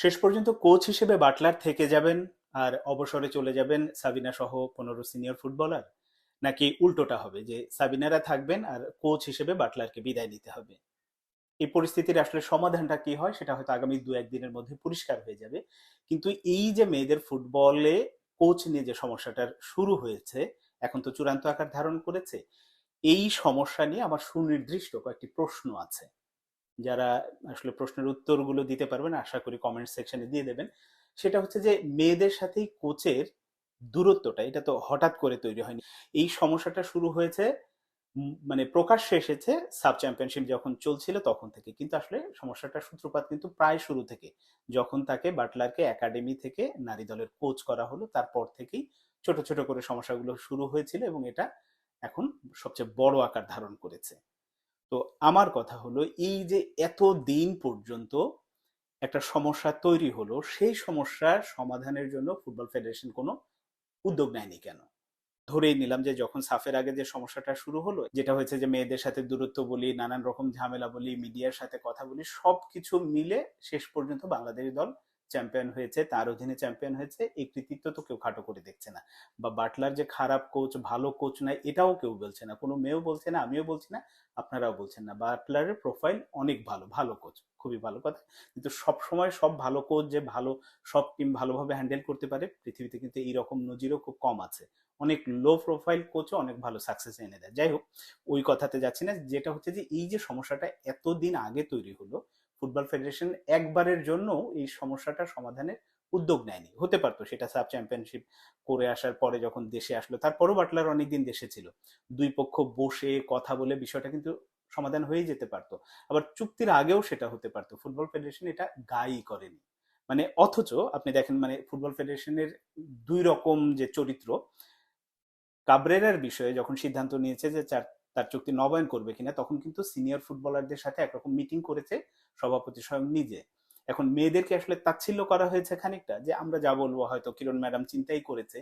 শেষ পর্যন্ত কোচ হিসেবে বাটলার থেকে যাবেন আর অবসরে চলে যাবেন সাবিনা সহ পনেরো সিনিয়র ফুটবলার নাকি উল্টোটা হবে যে সাবিনারা থাকবেন আর কোচ হিসেবে বাটলারকে বিদায় নিতে হবে। এই পরিস্থিতির আসলে সমাধানটা কি হয় সেটা হয়তো আগামী দু একদিনের মধ্যে পরিষ্কার হয়ে যাবে। কিন্তু এই যে মেয়েদের ফুটবলে কোচ নিয়ে যে সমস্যাটার শুরু হয়েছে, এখন তো চূড়ান্ত আকার ধারণ করেছে, এই সমস্যা নিয়ে আমার সুনির্দিষ্ট কয়েকটি প্রশ্ন আছে। যারা আসলে প্রশ্নের উত্তরগুলো দিতে পারবেন, আশা করি কমেন্ট সেকশনে দিয়ে দেবেন। সেটা হচ্ছে যে, মেয়েদের সাথেই কোচের দূরত্বটা, এটা তো হঠাৎ করে তৈরি হয়নি। এই সমস্যাটা শুরু হয়েছে মানে প্রকাশ্যে এসেছে সাব চ্যাম্পিয়নশিপ যখন চলছিল তখন থেকে। কিন্তু আসলে সমস্যাটার সূত্রপাত কিন্তু প্রায় শুরু থেকে। যখন তাকে বাটলারকে একাডেমি থেকে নারী দলের কোচ করা হলো, তারপর থেকেই ছোট ছোট করে সমস্যাগুলো শুরু হয়েছিল এবং এটা এখন সবচেয়ে বড় আকার ধারণ করেছে। তো আমার কথা হলো, এই যে এত দিন পর্যন্ত একটা সমস্যা তৈরি হলো, সেই সমস্যার সমাধানের জন্য ফুটবল ফেডারেশন কোনো উদ্যোগ নেয়নি কেন? ধরেই নিলাম যে যখন সাফের আগে যে সমস্যাটা শুরু হলো, যেটা হয়েছে যে মেয়েদের সাথে দূরত্ব বলি, নানান রকম ঝামেলা বলি, মিডিয়ার সাথে কথা বলি, সবকিছু মিলে শেষ পর্যন্ত বাংলাদেশ দল চ্যাম্পিয়ন হয়েছে, তার অধীনে চ্যাম্পিয়ন হয়েছে, এই কৃতিত্ব তো কেউ খাটো করে দেখছে না। বা বাটলার যে খারাপ কোচ ভালো কোচ নাই, এটাও কেউ বলছে না। কোনো মেয়েও বলছে না, আমিও বলছি না, আপনারাও বলছেন না। বাটলারের প্রোফাইল অনেক ভালো ভালো কোচ খুবই ভালো কথা। কিন্তু সব সময় সব ভালো কোচ যে ভালো, সব টিম ভালোভাবে হ্যান্ডেল করতে পারে, পৃথিবীতে কিন্তু এইরকম নজিরও খুব কম আছে। অনেক লো প্রোফাইল কোচও অনেক ভালো সাকসেস এনে দেয়। যাই হোক, ওই কথাতে যাচ্ছি না। যেটা হচ্ছে যে, এই যে সমস্যাটা এতদিন আগে তৈরি হলো ফুটবল ফেডারেশন একবারের জন্য এই সমস্যাটা সমাধানের উদ্যোগ নেয়নি। হতে পারতো সেটা সাব চ্যাম্পিয়নশিপ করে আসার পরে যখন দেশে আসলো, তারপরও বাটলার অনেকদিন দেশে ছিল। দুই পক্ষ বসে কথা বলে বিষয়টা কিন্তু সমাধান হয়ে যেতে পারতো। আবার চুক্তির আগেও সেটা হতে পারতো। ফুটবল ফেডারেশন এটা গায়ই করেনি। মানে অথচ আপনি দেখেন মানে ফুটবল ফেডারেশনের দুই রকম যে চরিত্র, কাবরেরার বিষয়ে যখন সিদ্ধান্ত নিয়েছে যে চার তার চুক্তি নবায়ন করবে কিনা, তখন কিন্তু সিনিয়র ফুটবলারদের সাথে একরকম মিটিং করেছে সভাপতি স্বয়ং নিজে। এখন মেয়েদেরকে আসলে তাচ্ছিল্য করা হয়েছে খানিকটা যে, আমরা যা বলব হয়তো কিরণ ম্যাডাম চিন্তাই করেছে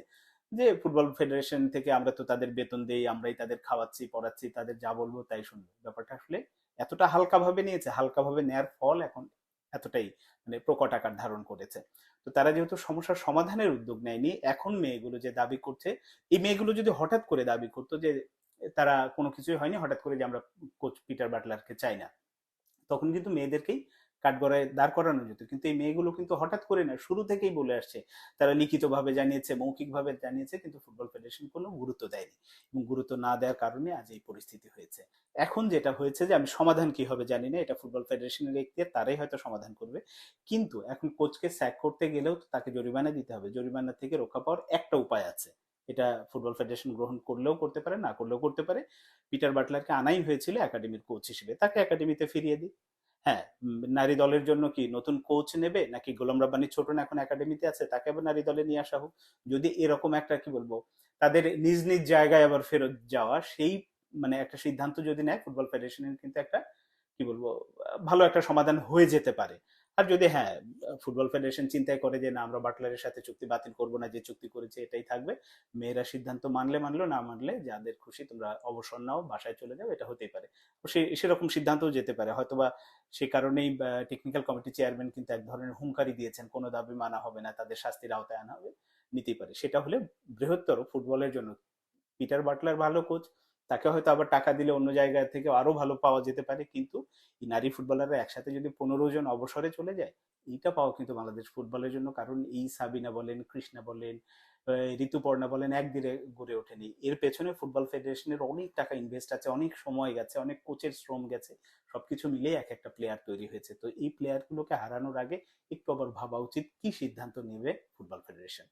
যে ফুটবল ফেডারেশন থেকে আমরা তো তাদের বেতন দেই, আমরাই তাদের খাওয়াচ্ছি, পড়াচ্ছি, তাদের যা বলব তাই শুনব। ব্যাপারটা আসলে এতটা হালকাভাবে নিয়েছে, হালকাভাবে নেয়ার ফল এখন এতটাই মানে প্রকট আকার ধারণ করেছে। তো তারা যেহেতু সমস্যার সমাধানের উদ্যোগ নেয়নি, এখন মেয়েগুলো যে দাবি করছে, এই মেয়েগুলো যদি হঠাৎ করে দাবি করতো যে তারা কোনো কিছুই হয়নি, হঠাৎ করে যে আমরা কোচ পিটার বাটলারকে চাই না। তখন কিন্তু মেয়েদেরকেই কাঠগড়ায় দাঁড় করানো যেত। কিন্তু এই মেয়েগুলো কিন্তু হঠাৎ করে না, শুরু থেকেই বলে আসছে। তারা লিখিতভাবে জানিয়েছে, মৌখিকভাবে জানিয়েছে, কিন্তু ফুটবল ফেডারেশন কোনো গুরুত্ব দেয়নি এবং গুরুত্ব না দেওয়ার কারণে আজ এই পরিস্থিতি হয়েছে। এখন যেটা হয়েছে যে, আমি সমাধান কি হবে জানি না, এটা ফুটবল ফেডারেশনের এখতিয়ার তারাই হয়তো সমাধান করবে। কিন্তু এখন কোচকে স্যাক করতে গেলেও তাকে জরিমানা দিতে হবে। জরিমানা থেকে রক্ষা পাওয়ার একটা উপায় আছে। এটা ফুটবল ফেডারেশন গ্রহণ করলেও করতে পারে, না করলেও করতে পারে। পিটার বাটলারকে আনাই হয়েছিল একাডেমির কোচ হিসেবে। তাকে একাডেমিতে ফিরিয়ে দিই। হ্যাঁ নারী দলের জন্য কি নতুন কোচ নেবে, নাকি গোলাম রাব্বানি ছোট না এখন একাডেমিতে আছে, তাকে আবার নারী দলে নিয়ে আসা হোক? যদি এরকম একটা, কি বলব, তাদের নিজ নিজ জায়গায় আবার ফেরত যাওয়া, সেই মানে একটা সিদ্ধান্ত যদি নেয়, ফুটবল ফেডারেশনের কিন্তু একটা, কি বলব, ভালো একটা সমাধান হয়ে যেতে পারে। আর যদি হ্যাঁ ফুটবল ফেডারেশন চিন্তায় করে যে, না, আমরা বাটলারের সাথে চুক্তি বাতিল করব না, যে চুক্তি করেছে এটাই থাকবে। মেয়েরা সিদ্ধান্ত মানলে মানলো, না মানলে যাদের খুশি তোমরা অবসর নাও, বাসায় চলে যাও, এটা হতেই পারে। সে, সেরকম সিদ্ধান্তও যেতে পারে। হয়তোবা সে কারণেই টেকনিক্যাল কমিটি চেয়ারম্যান কিন্তু এক ধরনের হুঙ্কারি দিয়েছেন, কোনো দাবি মানা হবে না, তাদের শাস্তির আওতায় আনা হবে। নিতেই পারে। সেটা হলে বৃহত্তর ফুটবলের জন্য। পিটার বাটলার ভালো কোচ তাকে হয়তো আবার টাকা দিলে অন্য জায়গা থেকে আরও ভালো পাওয়া যেতে পারে, কিন্তু এই নারী ফুটবলাররা একসাথে যদি পনেরো জন অবসরে চলে যায়, এইটা পাওয়া কিন্তু বাংলাদেশ ফুটবলের জন্য, কারণ এই সাবিনা বলেন, কৃষ্ণা বলেন ঋতুপর্ণা বলেন একদিনে গড়ে ওঠেনি। এর পেছনে ফুটবল ফেডারেশনের অনেক টাকা ইনভেস্ট আছে, অনেক সময় গেছে, অনেক কোচের শ্রম গেছে, সবকিছু মিলিয়ে এক একটা প্লেয়ার তৈরি হয়েছে। তো এই প্লেয়ারগুলোকে হারানোর আগে একটু আবার ভাবা উচিত, কি সিদ্ধান্ত নেবে ফুটবল ফেডারেশন?